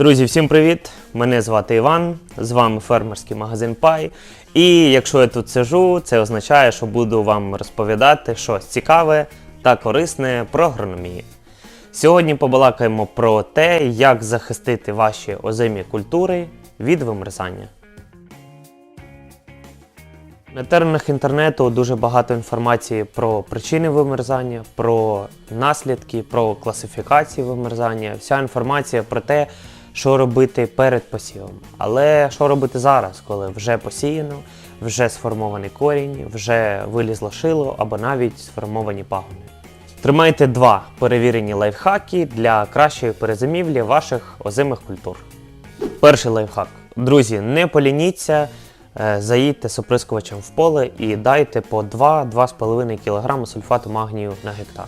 Друзі, всім привіт! Мене звати Іван, з вами фермерський магазин Пай. І якщо я тут сижу, це означає, що буду вам розповідати щось цікаве та корисне про агрономію. Сьогодні побалакаємо про те, як захистити ваші озимі культури від вимерзання. На теренах інтернету дуже багато інформації про причини вимерзання, про наслідки, про класифікації вимерзання. Вся інформація про те, що робити перед посівом. Але що робити зараз, коли вже посіяно, вже сформований корінь, вже вилізло шило або навіть сформовані пагони. Тримайте два перевірені лайфхаки для кращої перезимівлі ваших озимих культур. Перший лайфхак. Друзі, не полініться, е, заїдьте з оприскувачем в поле і дайте по 2-2,5 кг сульфату магнію на гектар.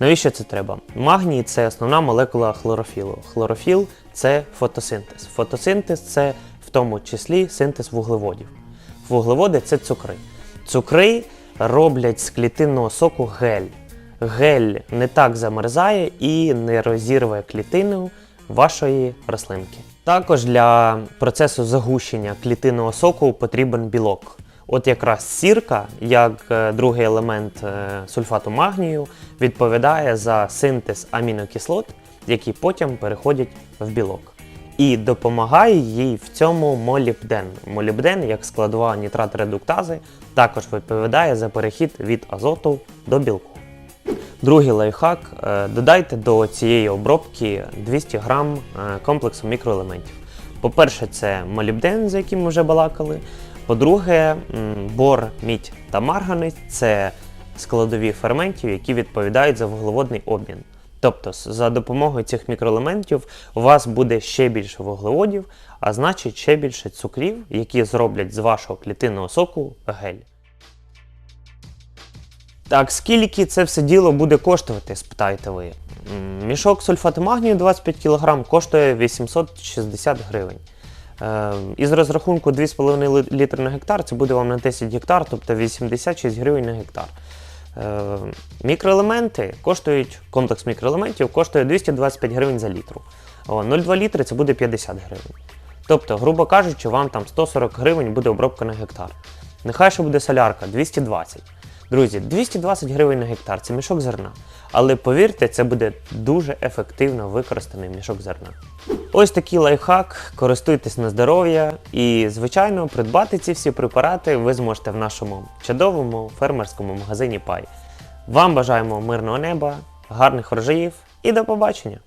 Навіщо це треба? Магній це основна молекула хлорофілу. Хлорофіл це фотосинтез. Фотосинтез це в тому числі синтез вуглеводів. Вуглеводи це цукри. Цукри роблять з клітинного соку гель. Гель не так замерзає і не розірве клітину вашої рослинки. Також для процесу загущення клітинного соку потрібен білок. От якраз сірка, як е, другий елемент е, сульфату магнію, відповідає за синтез амінокислот, які потім переходять в білок. І допомагає їй в цьому молібден. Молібден, як складова нітрат-редуктази, також відповідає за перехід від азоту до білку. Другий лайфхак е, додайте до цієї обробки 200 грам е, комплексу мікроелементів. По-перше, це молібден, за яким ми вже балакали. По-друге, бор, мідь та марганець це складові ферментів, які відповідають за вуглеводний обмін. Тобто, за допомогою цих мікроелементів у вас буде ще більше вуглеводів, а значить ще більше цукрів, які зроблять з вашого клітинного соку гель. Так, скільки це все діло буде коштувати, спитаєте ви? Мішок сульфату магнію 25 кг коштує 860 гривень. Е, із розрахунку 2,5 літри на гектар це буде вам на 10 гектар, тобто 86 гривень на гектар. Е, мікроелементи коштують, комплекс мікроелементів коштує 225 гривень за літру. 0,2 літри це буде 50 гривень. Тобто, грубо кажучи, вам там 140 гривень буде обробка на гектар. Нехай ще буде солярка 220. Друзі, 220 гривень на гектар це мішок зерна. Але повірте, це буде дуже ефективно використаний мішок зерна. Ось такий лайфхак, користуйтесь на здоров'я і, звичайно, придбати ці всі препарати ви зможете в нашому чудовому фермерському магазині Пай. Вам бажаємо мирного неба, гарних врожаїв і до побачення!